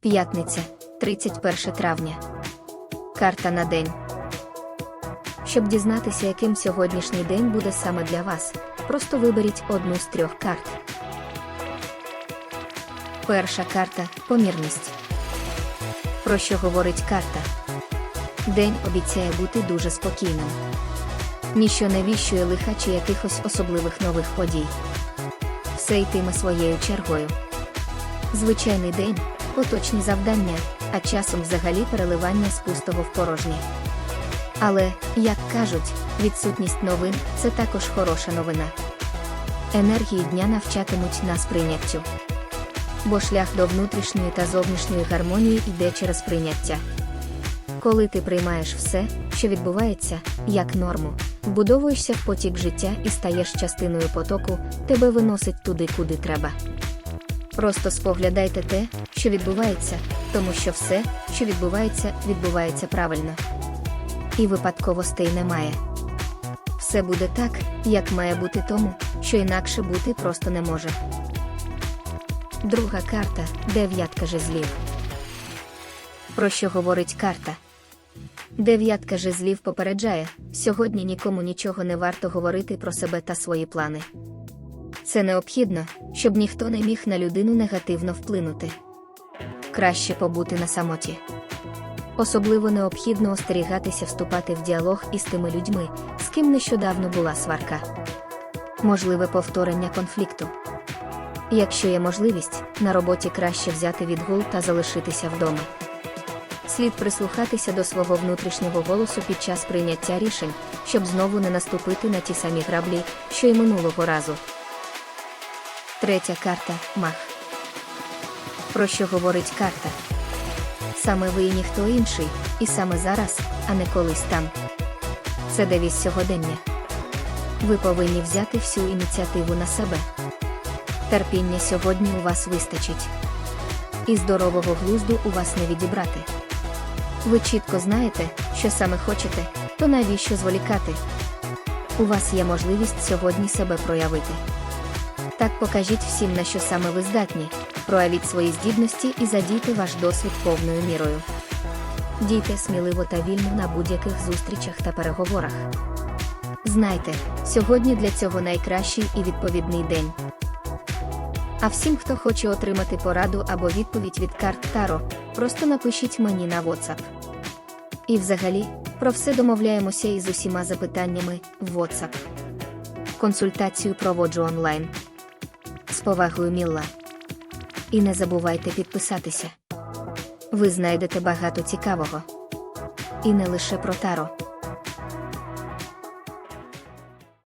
П'ятниця, 31 травня. Карта на день. Щоб дізнатися, яким сьогоднішній день буде саме для вас, просто виберіть одну з трьох карт. Перша карта помірність. Про що говорить карта? День обіцяє бути дуже спокійним. Ніщо не віщує лиха чи якихось особливих нових подій. Все йтиме своєю чергою. Звичайний день, поточні завдання, а часом взагалі переливання з пустого в порожнє. Але, як кажуть, відсутність новин це також хороша новина. Енергії дня навчатимуть нас прийняттю. Бо шлях до внутрішньої та зовнішньої гармонії йде через прийняття. Коли ти приймаєш все, що відбувається, як норму, вбудовуєшся в потік життя і стаєш частиною потоку, тебе виносить туди, куди треба. Просто споглядайте те, що відбувається, тому що все, що відбувається, відбувається правильно. І випадковостей немає. Все буде так, як має бути тому, що інакше бути просто не може. Друга карта дев'ятка жезлів. Про що говорить карта? Дев'ятка жезлів попереджає, сьогодні нікому нічого не варто говорити про себе та свої плани. Це необхідно, щоб ніхто не міг на людину негативно вплинути. Краще побути на самоті. Особливо необхідно остерігатися вступати в діалог із тими людьми, з ким нещодавно була сварка. Можливе повторення конфлікту. Якщо є можливість, на роботі краще взяти відгул та залишитися вдома. Слід прислухатися до свого внутрішнього голосу під час прийняття рішень, щоб знову не наступити на ті самі граблі, що й минулого разу. Третя карта мах. Про що говорить карта? Саме ви і ніхто інший, і саме зараз, а не колись там. Це девіз сьогодення. Ви повинні взяти всю ініціативу на себе. Терпіння сьогодні у вас вистачить. І здорового глузду у вас не відібрати. Ви чітко знаєте, що саме хочете, то навіщо зволікати? У вас є можливість сьогодні себе проявити. Так покажіть всім, на що саме ви здатні, проявіть свої здібності і задійте ваш досвід повною мірою. Дійте сміливо та вільно на будь-яких зустрічах та переговорах. Знайте, сьогодні для цього найкращий і відповідний день. А всім, хто хоче отримати пораду або відповідь від карт Таро, просто напишіть мені на WhatsApp. І взагалі, про все домовляємося із усіма запитаннями в WhatsApp. Консультацію проводжу онлайн. З повагою Мілла. І не забувайте підписатися. Ви знайдете багато цікавого. І не лише про Таро.